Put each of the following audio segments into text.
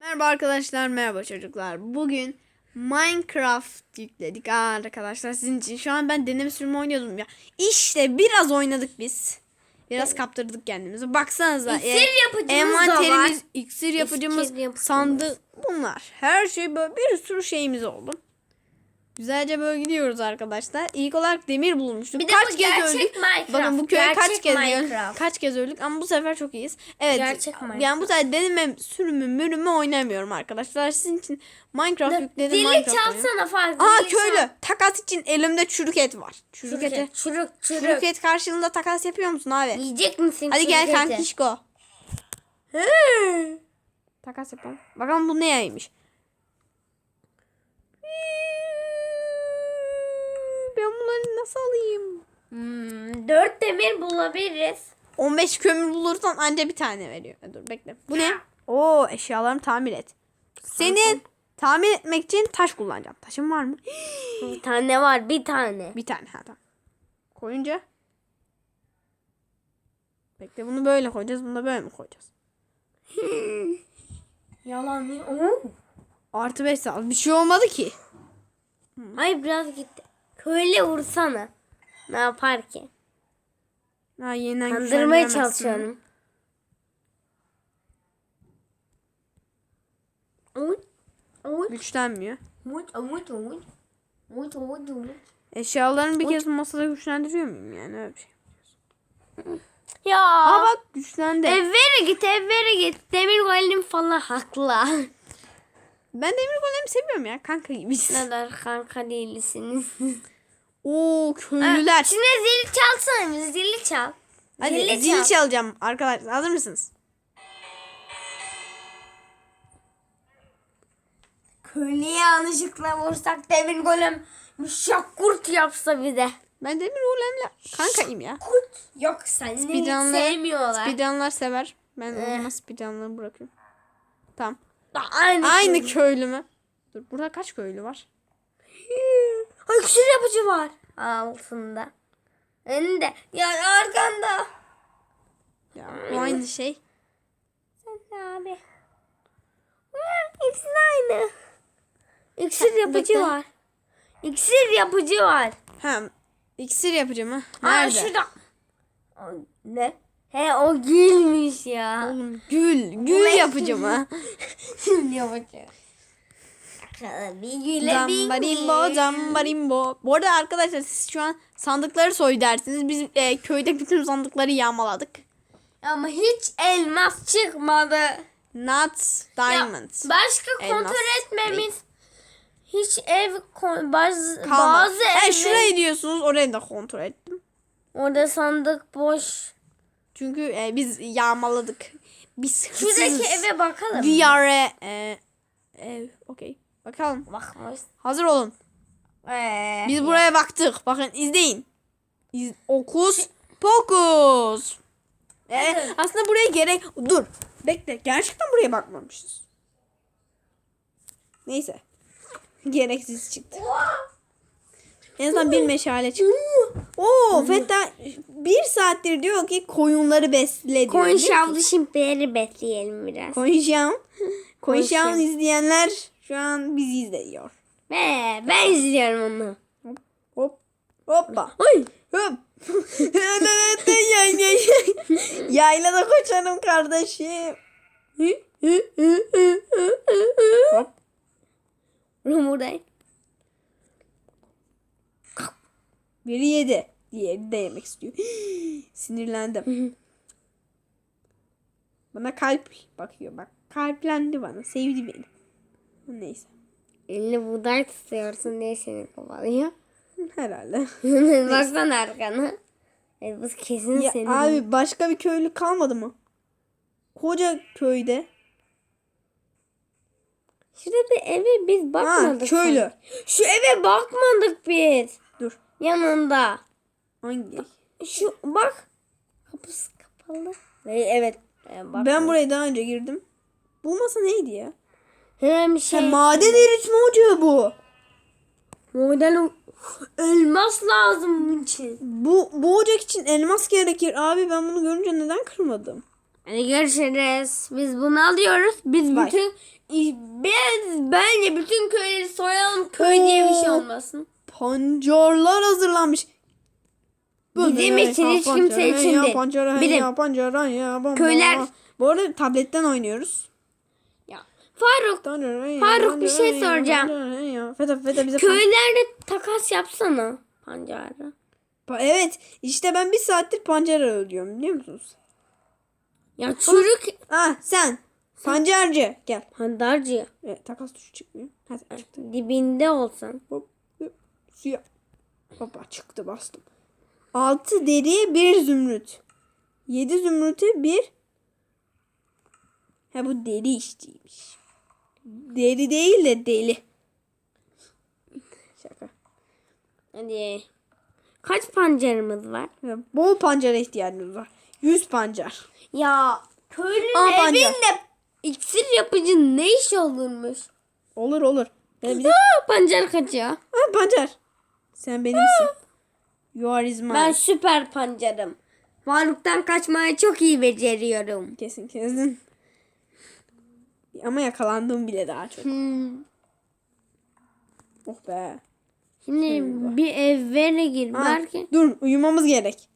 Merhaba arkadaşlar, merhaba çocuklar. Bugün Minecraft yükledik Aa, arkadaşlar sizin için. Şu an ben deneme sürümü oynuyordum ya. İşte biraz oynadık biz. Biraz kaptırdık kendimizi. Baksanıza. İksir e, yapıcımız da envanterimiz, var. iksir yapıcımız, İksir yapıcımız. sandık bunlar. Her şey böyle bir sürü şeyimiz oldu. Güzelce böyle gidiyoruz arkadaşlar. İlk olarak demir bulmuştuk. Bir de kaç bu kez gerçek öldük? Minecraft. Bakın bu köye kaç Gerçek kez Minecraft. kaç kez öldük ama bu sefer çok iyiyiz. Evet. Gerçek Minecraft. yani bu sefer deneme sürümü mürümü oynamıyorum arkadaşlar. Sizin için Minecraft yükledim. Zili Minecraft çalsana farklı. Aa köylü. çal. Takas için elimde çürük et var. Çürük, Çürük eti. et. Çürük çürük. Çürük et karşılığında takas yapıyor musun abi? Yiyecek misin Hadi gel kankişko. Takas yapalım. Bakalım bu neymiş? Bunları nasıl alayım? Hmm, dört demir bulabiliriz. 15 kömür bulursan anca bir tane veriyor. E, Dur bekle. Bu ne? Oo eşyalarımı tamir et. Senin tamir etmek için taş kullanacağım. Taşın var mı? Bir tane var bir tane. Bir tane ha tamam. Koyunca. Bekle bunu böyle koyacağız. Bunu da böyle mi koyacağız? Yalan mı? Oo. Artı 5 sağ. Bir şey olmadı ki. Ay biraz gitti. Köyle vursana. Ne yapar ki? Ha yeniden Kandırmaya çalışıyorum. Güçlenmiyor. Eşyalarını bir kez masada güçlendiriyor muyum yani öyle bir şey. Ya. Aa bak güçlendi. Evvere git evvere git. Demir golem falan haklı. Ben demir golemi seviyorum ya kanka gibiyiz. ne kadar kanka değilsiniz. Oo köylüler. Şimdi zili çalsana zili çal. Hadi zili zil çal. çalacağım arkadaşlar. Hazır mısınız? Köylüye yanlışlıkla vursak demir golem şakurt yapsa bize. Ben demir golemle kankayım ya. Kurt. Yok Speedrun'ları- sevmiyorlar. Speedrun'lar sever. Ben o Eh. zaman speedrun'ları bırakıyorum. Tamam. Aynı. Aynı köylü mü? Dur burada kaç köylü var? Ay küsür yapıcı var. Altında. Önünde. Ya arkanda. Ya bu aynı şey. Sen abi. İkisi de aynı. İksir yapıcı bekle. var. İksir yapıcı var. Ha iksir ha. Aa, Nerede? şurada. Aa, Ne? He o gülmüş ya. Oğlum gül. Gül yapacağım ha. Gül yapıcı. Zambarimbo zambarimbo. Bu arada arkadaşlar siz şu an sandıkları soy dersiniz. Biz e, köyde bütün sandıkları yağmaladık. Ama hiç elmas çıkmadı. Not Ya, diamond. başka Elmas kontrol etmemiz. Hiç ev bazı, Kalmadı. bazı He, evler- şurayı diyorsunuz orayı da kontrol ettim. Orada sandık boş. Çünkü e, biz yağmaladık. Biz. Şuradaki eve bakalım. We are a, e, ev. Okey. Bakalım. Bakmış. Hazır olun. Ee, Biz buraya baktık. Bakın izleyin. İz, okus pokus. E, Evet. aslında buraya gerek... Dur. Bekle. Gerçekten buraya bakmamışız. Neyse. Gereksiz çıktı. En azından bir meşale çıktı. Oo Fetta bir saattir diyor ki koyunları besle diyor. Koyun şavlı şimpileri besleyelim biraz. Konuşan. Konuşan Konuşan. izleyenler şu an bizi izliyor. Be, ben izliyorum onu. Hop. Hoppa. Ay. Hop. Yay, yay, yay. Yaylada koşarım kardeşim. Hop. Buradayım. Biri yedi. Diğeri de yemek istiyor. Sinirlendim. Bana kalp bakıyor bak. Kalplendi bana. Sevdi beni. Neyse. Elini buğday tutuyorsun diye seni kovalıyor. Herhalde. Baksana arkana. Bu kesin Ya senin. abi başka bir köylü kalmadı mı? Koca köyde. Şurada bir eve biz Ha bakmadık. köylü. sanki. Şu eve bakmadık biz. Dur. Yanında. Hangi? Şu bak. Kapısı kapalı. Evet. Ee, bak. Ben buraya daha önce girdim. Bu masa neydi ya? Hem şey. maden eritme ocağı bu. Model elmas lazım bunun için. Bu, bu ocak için elmas gerekir. Abi ben bunu görünce neden kırmadım? Hadi görüşürüz. Biz bunu alıyoruz. Biz Bye. bütün Biz bence bütün köyleri soyalım köy diye bir şey Oo. olmasın. Pancarlar hazırlanmış. Bizim için, hiç kimse için değil. Pancara, Bizim. ya, pancara, ya, bam, Köyler-. Bu arada tabletten oynuyoruz. Faruk Faruk, bir şey soracağım. Feta feta bize köylerde takas yapsana pancarla. Pa- Evet işte ben bir saattir pancara ölüyorum biliyor musunuz? Ya çürük Ah sen. Pancarcı gel. pandarcı Evet, takas tuşu çıkmıyor. Hadi çıktı. dibinde olsan. Hop, hop, suya. Hoppa çıktı bastım. 6 deri bir zümrüt. 7 zümrütü bir. Ha bu deri işçiymiş. Deri değil de deli. Şaka. Hadi. Kaç pancarımız var? Bol pancara ihtiyacımız var. 100 pancar. Ya köylünün Aa, pancar. evinde iksir yapıcı ne iş olurmuş? Olur olur. Bir de... Aa, pancar kaçıyor. Pancar. Sen benimsin. You are is mine. Ben süper pancarım. Faruk'tan kaçmayı çok iyi beceriyorum. Kesin kesin. Ama yakalandım bile daha çok. Hmm. Oh be. Şimdi bir eve gir. Ha, Belki dur uyumamız gerek.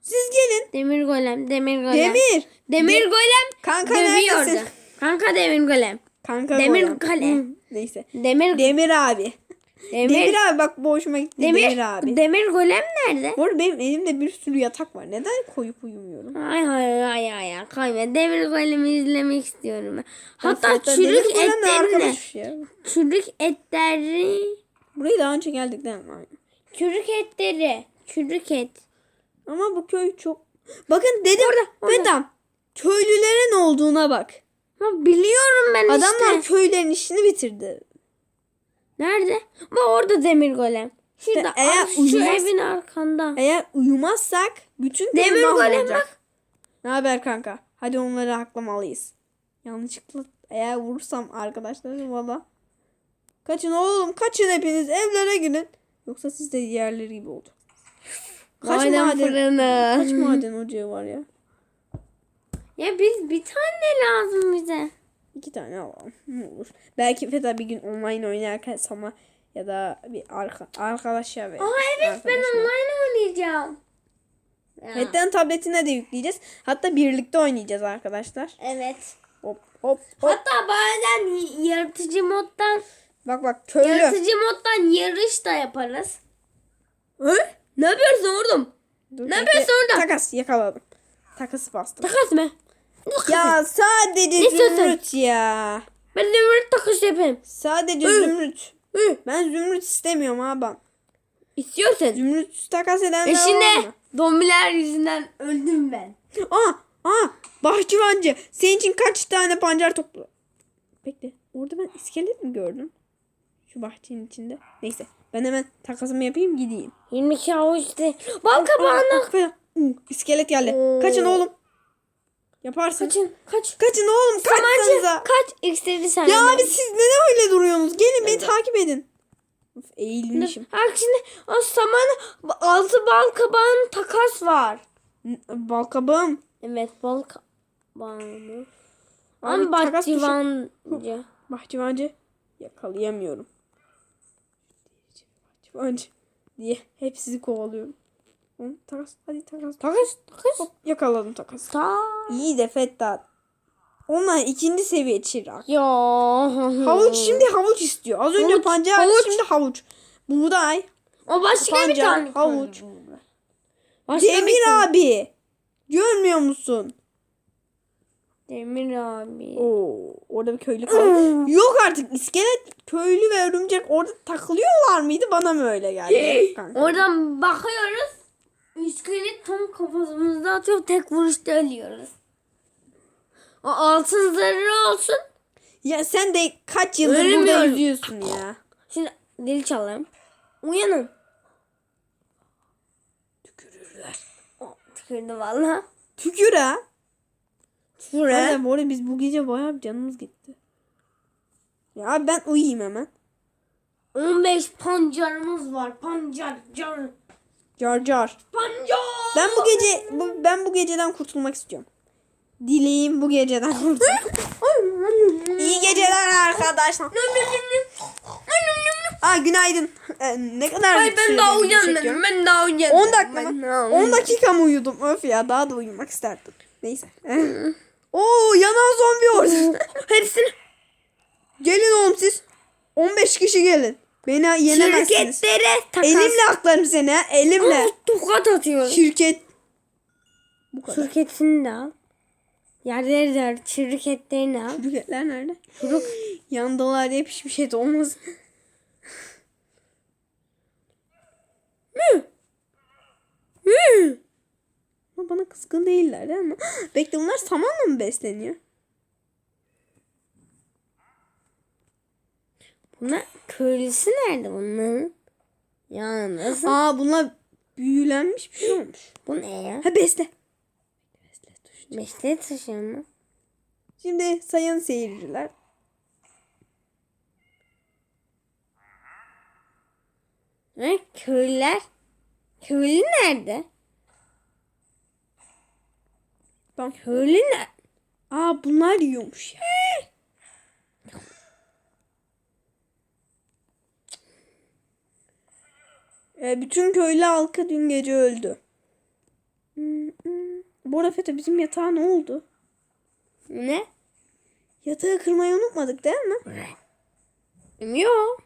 Siz gelin. demir golem, demir golem. Demir. Demir De- golem Kanka dövüyordu. neredesin? Kanka demir golem. Kanka Demir golem. kale. Hı, Neyse. Demir Demir abi. Demir Demir abi bak bu hoşuma gitti. Demir, demir, abi. demir golem nerede? Bu arada benim elimde bir sürü yatak var. Neden koyup uyumuyorum? Ay ay ay ay ay kayma. Demir golemi izlemek istiyorum ben. Hatta Hatta çürük etlerini, çürük etleri, Burayı daha önce geldik değil mi? Çürük etleri, çürük et. Ama bu köy çok... Bakın dedim orada. Fedam. Köylülerin olduğuna bak. Ha, biliyorum ben Adamlar işte. köylerin işini bitirdi. Nerede? Bak orada demir golem. Şurada eğer Aa, şu uyumaz- evin arkanda. Eğer uyumazsak bütün Demir golem bak. Ne haber kanka? Hadi onları haklamalıyız. Yanlışlıkla eğer vurursam arkadaşlar valla. Kaçın oğlum kaçın hepiniz evlere girin. Yoksa siz de diğerleri gibi oldu. Kaç Maden maden, fırını. kaç maden ocağı var ya? Ya biz bir tane lazım bize. İki tane alalım. Ne olur. Belki Feda bir gün online oynarken sana ya da bir arka, arkadaşa ver. Aa evet ben online oynayacağım. Ya, Feda'nın tabletine de yükleyeceğiz. Hatta birlikte oynayacağız arkadaşlar. Evet. Hop hop hop. Hatta bazen yaratıcı moddan Bak bak köylü. yaratıcı moddan yarış da yaparız. Hı? Ne yapıyorsun oğlum? Dur, Ne yapıyorsun orada? Takas yakaladım. Takası bastım. Takas mı? Ya sadece Ne zümrüt ya. Ben de böyle takas yapayım. Sadece Hı. zümrüt. Hı. Ben zümrüt istemiyorum abi. İstiyorsan. Zümrüt takas edenler var Eşine mı? zombiler yüzünden öldüm ben. Aa, aa, bahçıvancı. Senin için kaç tane pancar toplu? Bekle. Orada ben iskelet mi gördüm? Şu bahçenin içinde. Neyse. Ben hemen takasımı yapayım gideyim. 22 avuç de. Bal uh, iskelet geldi. Kaçın oğlum. Yaparsın. Kaçın kaç. Kaçın oğlum. Samancı Kaçsanıza. kaç. İkisi sen. Ya abi siz neden öyle duruyorsunuz? Gelin beni takip edin. Of, eğilmişim. Bak şimdi o saman altı bal kabağın takas var. N- Balkabağım. Evet bal kabağını. Ama bahçıvancı. Bahçıvancı. Yakalayamıyorum. Bahçıvancı. Diye hep sizi kovalıyorum. Oğlum, takas. Hadi takas. Takas takas. Hop yakaladım takası. Ta. İyi de Fettat. Onlar ikinci seviye çırak. Ya. Havuç şimdi havuç istiyor. Az önce Havuç, pancar havuç. şimdi havuç. Buğday. O başka bir Pancar, tane. havuç. Başka bir Demir tane. abi. Görmüyor musun? Demir abi. Oo, orada bir köylü kaldı. Yok artık iskelet, köylü ve örümcek orada takılıyorlar mıydı? Bana mı öyle geldi? Oradan bakıyoruz. İskelet tam kafamızda atıyor. Tek vuruşta ölüyoruz. O altın zararı olsun. Ya sen de kaç yıldır burada Ölmüyorum. yüzüyorsun ya. Şimdi dil çalayım. Uyanın. Tükürürler. O, tükürdü valla. Tükür ha. Tükür ha. Hadi bu arada biz bu gece bayağı bir canımız gitti. Ya ben uyuyayım hemen. 15 pancarımız var. Pancar. Car. Car. Ben bu gece bu, ben bu geceden kurtulmak istiyorum. Dileğim bu geceden kurtulmak. Ay, arkadaşlar. Aa günaydın. Ee, ne kadar Ay ben daha uyanmadım. Ben daha uyanmadım. 10 dakika mı? daha 10 dakika mı uyudum? Öf ya daha da uyumak isterdim. Neyse. Oo yanan zombi ordu. Hepsini gelin oğlum siz. 15 kişi gelin. Beni yenemezsiniz. şirketlere takas. Elimle aklarım seni ha. Elimle. Tokat atıyorum. Şirket. Bu kadar. Şirketini de al. Yerleri de al. Şirketlerini al. Şirketler nerede? Şuruk. Yandalar diye hiçbir şey de olmaz. Hmm. Ama bana kızgın değiller değil mi? Bekle bunlar samanla mı besleniyor? Bunlar köylüsü nerede bunların? Ya nasıl? Aa bunlar büyülenmiş bir şey olmuş. Bu ne ya? Ha besle. Beşte taşı mı? Şimdi sayın seyirciler. Ha, köylüler. Köylü nerede? Tamam. Köylü ne? Aa bunlar yiyormuş ya. Bütün köylü halkı dün gece öldü. Bu arada Feta bizim yatağa ne oldu? Ne? Yatağı kırmayı unutmadık değil mi? Yok.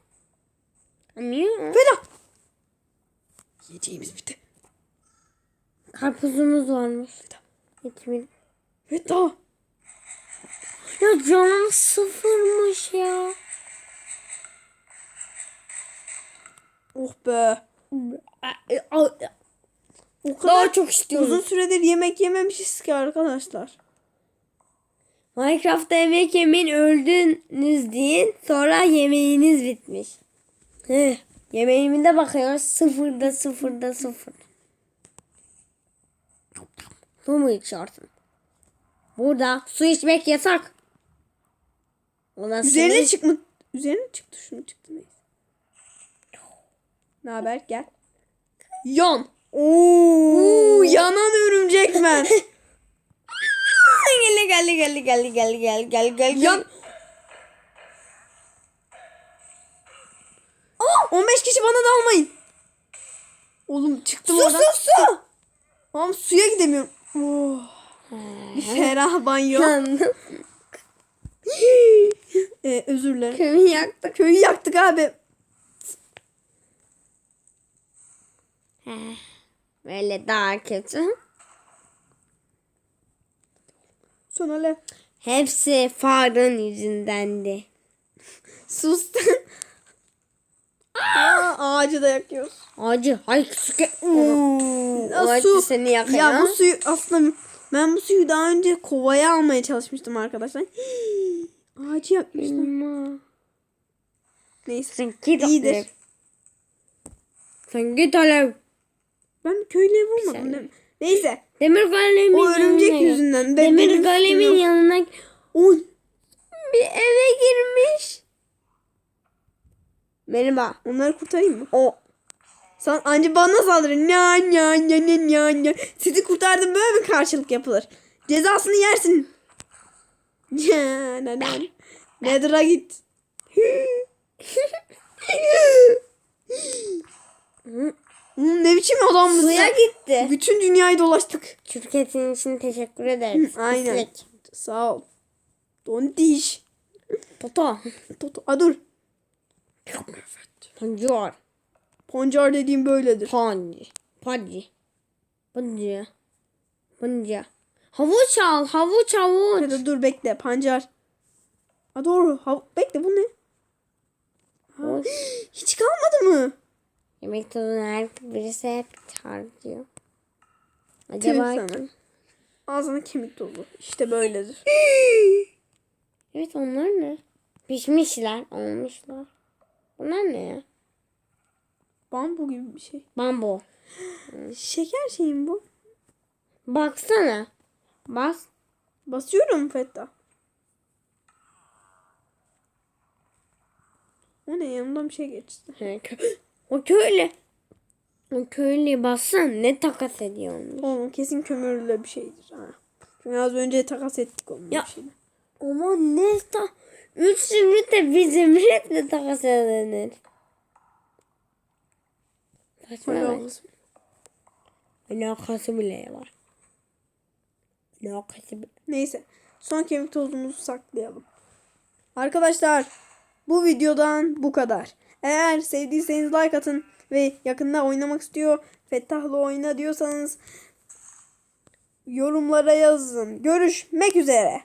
Yok. Feta! Yiyeceğimiz bitti. Karpuzumuz varmış. Yetmedi. Feta! Ya canım sıfırmış ya. Oh be. O kadar Daha çok istiyorum. uzun süredir yemek yememişiz ki arkadaşlar. Minecraft'ta yemek yemeyin öldünüz deyin. Sonra yemeğiniz bitmiş. Heh, yemeğime bakıyoruz. Sıfırda sıfırda sıfır. Su mu içiyorsun? Burada su içmek yasak. Ulan Üzerine çıkma. Üzerine çıktı şunu çıktı neyse. Ne haber gel. Yan. Oo, yanan örümcek ben. Gel gel gel gel gel gel gel gel Yan. Aa, 15 kişi bana dalmayın. Oğlum çıktım Su oradan. su su. Tamam suya gidemiyorum. Oh. Bir ferah banyo. Ee, özür dilerim. Köyü yaktık. Köyü yaktık abi. Böyle daha kötü. Sonra le. Hepsi Faruk'un yüzündendi. Sus. Aa, ağacı da yakıyoruz. Acı. Ay küçük. Ya Acı su. seni yakıyor. Ya bu suyu aslında ben bu suyu daha önce kovaya almaya çalışmıştım arkadaşlar. Ağacı yakmışlar. Ama. Neyse. Sen git İyidir. Sen git Alev. Ben köylüye vurmadım mi? Neyse. Demir galemin O örümcek yanına yüzünden. Ben, Demir benim yok. yanına Oy. bir eve girmiş. Merhaba. Onları kurtarayım mı? O. Sen anca bana saldırın. Nya nya nya nya nya nya. Sizi kurtardım böyle mi karşılık yapılır? Cezasını yersin. Ya, na, na. Nether'a git. Oğlum ne biçim adamsın Suya sen? gitti. Bütün dünyayı dolaştık. Şirketin için teşekkür ederiz. Aynen. Pislik. Sağ ol. Dondiş. Toto. Toto. A dur. Pancar. Pancar dediğim böyledir. Panci. Panci. Panci. Panci. Havuç al. Havuç havuç. Hadi dur bekle. Pancar. A doğru. Ha, bekle bu ne? Hiç kalmadı mı? Yemek tadını her birisi hep. Tüh Acaba kim? Ağzına kemik dolu. İşte böyledir. Evet onlar ne? Pişmişler, olmuşlar. Bunlar ne ya? Bambu gibi bir şey. Bambu. Şeker şeyim bu. Baksana. Bas. Basıyorum Fetta. O ne yanımdan bir şey geçti. O köylü. O köylüye bassan ne takas ediyor onu? Oğlum kesin kömürlü bir şeydir. Ha. Çünkü az önce takas ettik onun Ya. şeyle. Ama ne ta Üç zümrüt de bir zümrütle takas edilir. Saçma. Alakası bile var. Alakası bile. Neyse. Son kemik tozumuzu saklayalım. Arkadaşlar bu videodan bu kadar. Eğer sevdiyseniz like atın ve yakında oynamak istiyor Fettah'la oyna diyorsanız yorumlara yazın. Görüşmek üzere.